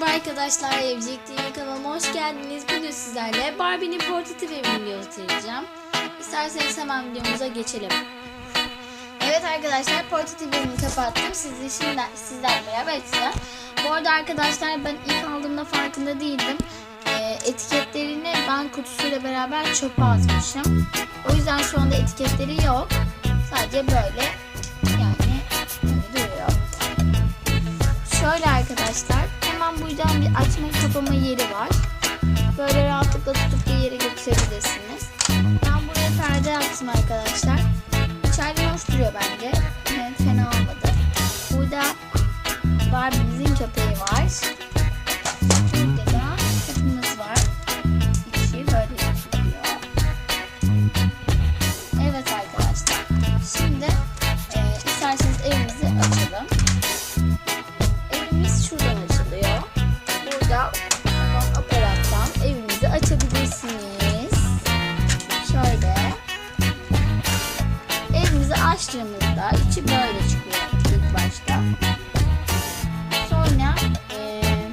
Merhaba arkadaşlar, Evcilik TV kanalıma hoş geldiniz. Bugün sizlerle Barbie'nin portatif evini göstereceğim. İsterseniz hemen videomuza geçelim. Evet arkadaşlar, portatif evini kapattım. Sizi şimdi sizlerle beraber açacağım. Bu arada arkadaşlar ben ilk aldığımda farkında değildim. Ee, etiketlerini ben kutusuyla beraber çöpe atmışım. O yüzden şu anda etiketleri yok. Sadece böyle yani duruyor. Şöyle arkadaşlar hemen buradan bir açma kapama yeri var. Böyle rahatlıkla tutup bir yere götürebilirsiniz. Ben buraya perde attım arkadaşlar. Açtığımızda içi böyle çıkıyor ilk başta. Sonra eee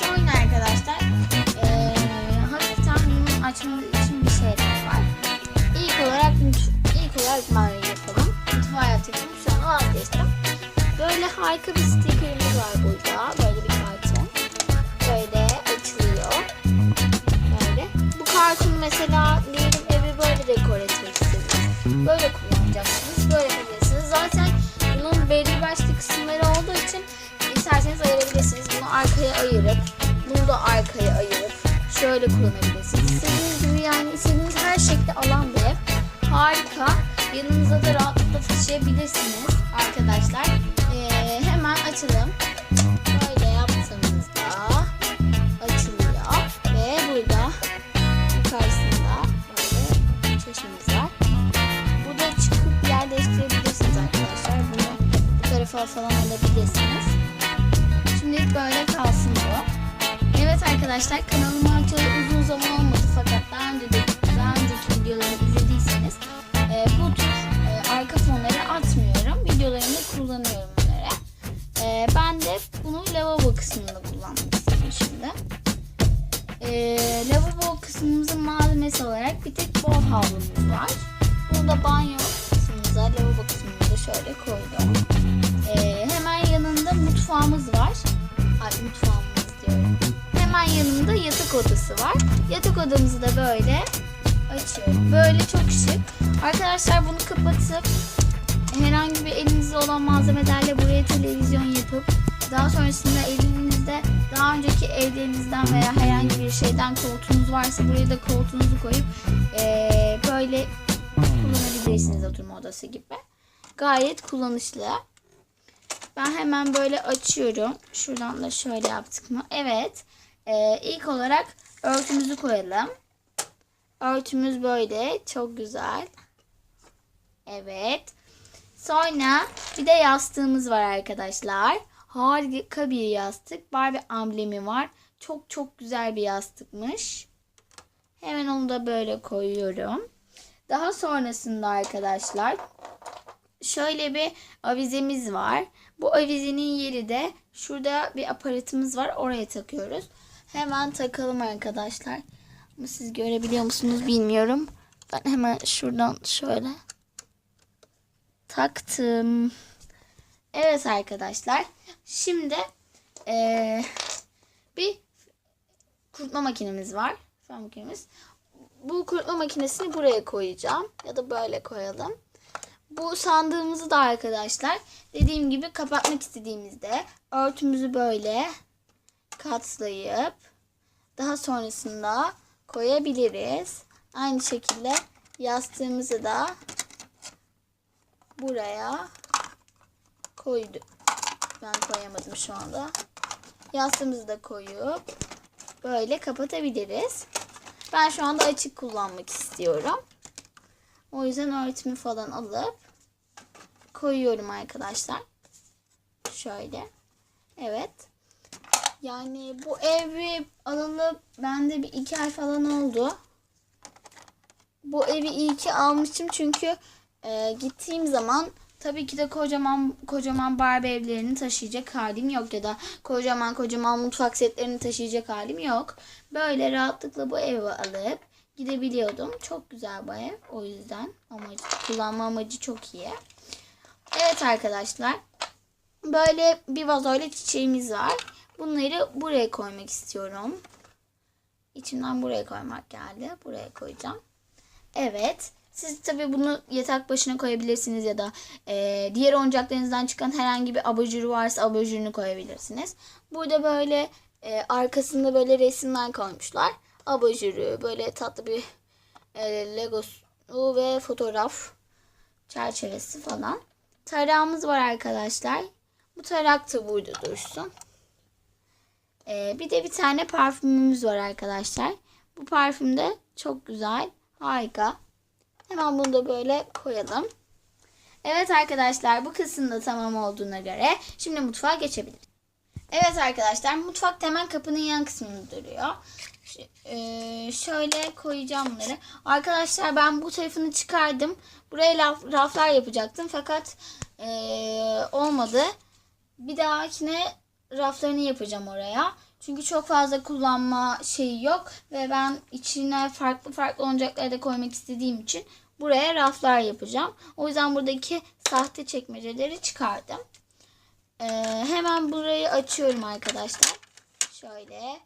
sonra arkadaşlar eee hafiften bunu açmamız için bir şeyler var. İlk olarak ilk olarak banyo yapalım. Mutfağa yapalım. Şu an vazgeçtim. Böyle harika bir stikerimiz var burada. Böyle bir karton. Böyle açılıyor. Böyle. Bu kartonu mesela diyelim evi böyle dekor etmek istediniz. Böyle başlı kısımları olduğu için isterseniz ayırabilirsiniz. Bunu arkaya ayırıp bunu da arkaya ayırıp şöyle kullanabilirsiniz. İstediğiniz gibi yani istediğiniz her şekilde alan bir ev. Harika. Yanınıza da rahatlıkla taşıyabilirsiniz arkadaşlar. Arkadaşlar kanalıma açalı uzun zaman olmadı fakat daha önce de daha önceki videolarımı izlediyseniz e, bu tür e, arka fonları atmıyorum. Videolarımda kullanıyorum bunları. E, ben de bunu lavabo kısmında kullanmak istedim şimdi. E, lavabo kısmımızın malzemesi olarak bir tek bol havlumuz var. Bunu da banyo kısmımıza, lavabo kısmımıza şöyle koydum. E, hemen yanında mutfağımız var. Ay mutfağımız. Hemen yanında yatak odası var. Yatak odamızı da böyle açıyorum. Böyle çok şık. Arkadaşlar bunu kapatıp herhangi bir elinizde olan malzemelerle buraya televizyon yapıp daha sonrasında elinizde daha önceki evlerinizden veya herhangi bir şeyden koltuğunuz varsa buraya da koltuğunuzu koyup eee, böyle kullanabilirsiniz oturma odası gibi. Gayet kullanışlı. Ben hemen böyle açıyorum. Şuradan da şöyle yaptık mı? Evet. Ee, ilk olarak örtümüzü koyalım. Örtümüz böyle. Çok güzel. Evet. Sonra bir de yastığımız var arkadaşlar. Harika bir yastık. Barbie amblemi var. Çok çok güzel bir yastıkmış. Hemen onu da böyle koyuyorum. Daha sonrasında arkadaşlar şöyle bir avizemiz var. Bu avizenin yeri de şurada bir aparatımız var. Oraya takıyoruz. Hemen takalım arkadaşlar. Ama siz görebiliyor musunuz bilmiyorum. Ben hemen şuradan şöyle taktım. Evet arkadaşlar. Şimdi eee, bir kurutma makinemiz var. Fön makinemiz. Bu kurutma makinesini buraya koyacağım. Ya da böyle koyalım. Bu sandığımızı da arkadaşlar dediğim gibi kapatmak istediğimizde örtümüzü böyle katlayıp daha sonrasında koyabiliriz. Aynı şekilde yastığımızı da buraya koyduk. Ben koyamadım şu anda. Yastığımızı da koyup böyle kapatabiliriz. Ben şu anda açık kullanmak istiyorum. O yüzden örtümü falan alıp koyuyorum arkadaşlar. Şöyle. Evet. Yani bu evi alalı bende bir iki ay falan oldu. Bu evi iyi ki almışım çünkü e, gittiğim zaman Tabii ki de kocaman kocaman Barbie evlerini taşıyacak halim yok ya da kocaman kocaman mutfak setlerini taşıyacak halim yok. Böyle rahatlıkla bu evi alıp gidebiliyordum. Çok güzel bu ev. O yüzden amacı, kullanma amacı çok iyi. Evet arkadaşlar. Böyle bir vazoyla çiçeğimiz var. Bunları buraya koymak istiyorum. İçimden buraya koymak geldi. Buraya koyacağım. Evet. Siz tabii bunu yatak başına koyabilirsiniz ya da e, diğer oyuncaklarınızdan çıkan herhangi bir abajuru varsa abajurunu koyabilirsiniz. Burada böyle e, arkasında böyle resimler koymuşlar. Abajuru böyle tatlı bir e, legosu ve fotoğraf çerçevesi falan. Tarağımız var arkadaşlar. Bu tarak da burada dursun. Ee, bir de bir tane parfümümüz var arkadaşlar. Bu parfüm de çok güzel. Harika. Hemen bunu da böyle koyalım. Evet arkadaşlar bu kısım da tamam olduğuna göre şimdi mutfağa geçebiliriz. Evet arkadaşlar mutfak hemen kapının yan kısmında duruyor. Ş- eee, şöyle koyacağım bunları. Arkadaşlar ben bu tarafını çıkardım. Buraya laf- raflar yapacaktım fakat eee, olmadı. Bir dahakine raflarını yapacağım oraya. Çünkü çok fazla kullanma şeyi yok ve ben içine farklı farklı oyuncakları da koymak istediğim için buraya raflar yapacağım. O yüzden buradaki sahte çekmeceleri çıkardım. Ee, hemen burayı açıyorum arkadaşlar. Şöyle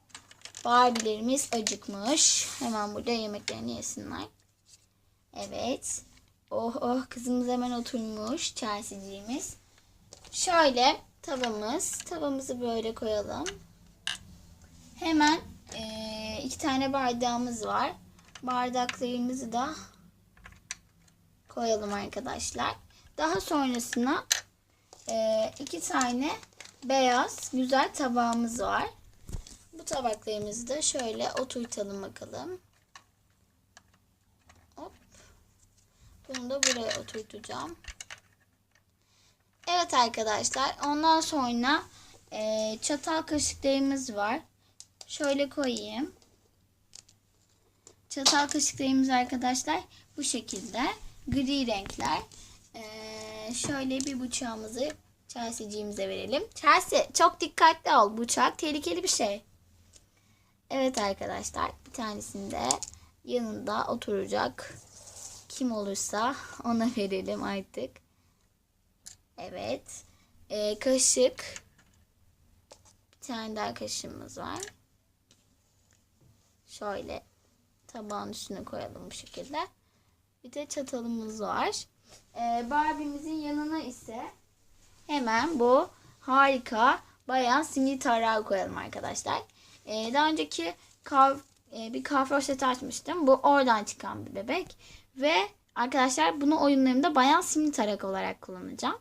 Barbie'lerimiz acıkmış. Hemen burada yemeklerini yesinler. Evet. Oh oh kızımız hemen oturmuş. Chelsea'ciğimiz. Şöyle tavamız. Tavamızı böyle koyalım. Hemen eee, iki tane bardağımız var. Bardaklarımızı da koyalım arkadaşlar. Daha sonrasına eee, iki tane beyaz güzel tabağımız var. Bu tabaklarımızı da şöyle oturtalım bakalım. Hop. Bunu da buraya oturtacağım. Evet arkadaşlar. Ondan sonra eee, çatal kaşıklarımız var. Şöyle koyayım. Çatal kaşıklarımız arkadaşlar bu şekilde. Gri renkler. Ee, şöyle bir bıçağımızı Chelsea'ciğimize verelim. Chelsea çok dikkatli ol. Bıçak tehlikeli bir şey. Evet arkadaşlar bir tanesinde yanında oturacak. Kim olursa ona verelim artık. Evet. Ee, kaşık. Bir tane daha kaşığımız var. Şöyle tabağın üstüne koyalım bu şekilde. Bir de çatalımız var. Ee, Barbie'mizin yanına ise hemen bu harika bayan simli tarağı koyalım arkadaşlar. Ee, daha önceki kav, e, bir kafroş seti açmıştım. Bu oradan çıkan bir bebek. Ve arkadaşlar bunu oyunlarımda bayan simli tarak olarak kullanacağım.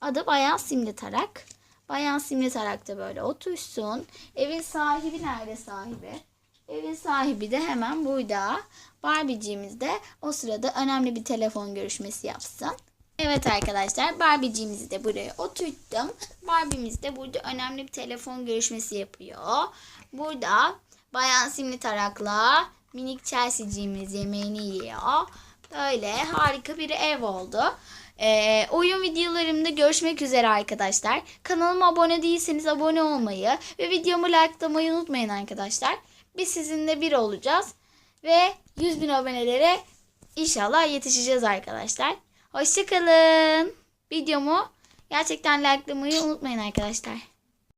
Adı Bayan Simli Tarak. Bayan Simli Tarak da böyle otursun. Evin sahibi nerede sahibi? Evin sahibi de hemen burada. Barbie'ciğimiz de o sırada önemli bir telefon görüşmesi yapsın. Evet arkadaşlar Barbie'ciğimizi de buraya oturttum. Barbie'miz de burada önemli bir telefon görüşmesi yapıyor. Burada Bayan Simli Tarak'la minik Chelsea'ciğimiz yemeğini yiyor. Böyle harika bir ev oldu. Ee, oyun videolarımda görüşmek üzere arkadaşlar. Kanalıma abone değilseniz abone olmayı ve videomu likelamayı unutmayın arkadaşlar. Biz sizinle bir olacağız. Ve 100 bin abonelere inşallah yetişeceğiz arkadaşlar. Hoşçakalın. Videomu gerçekten likelamayı unutmayın arkadaşlar.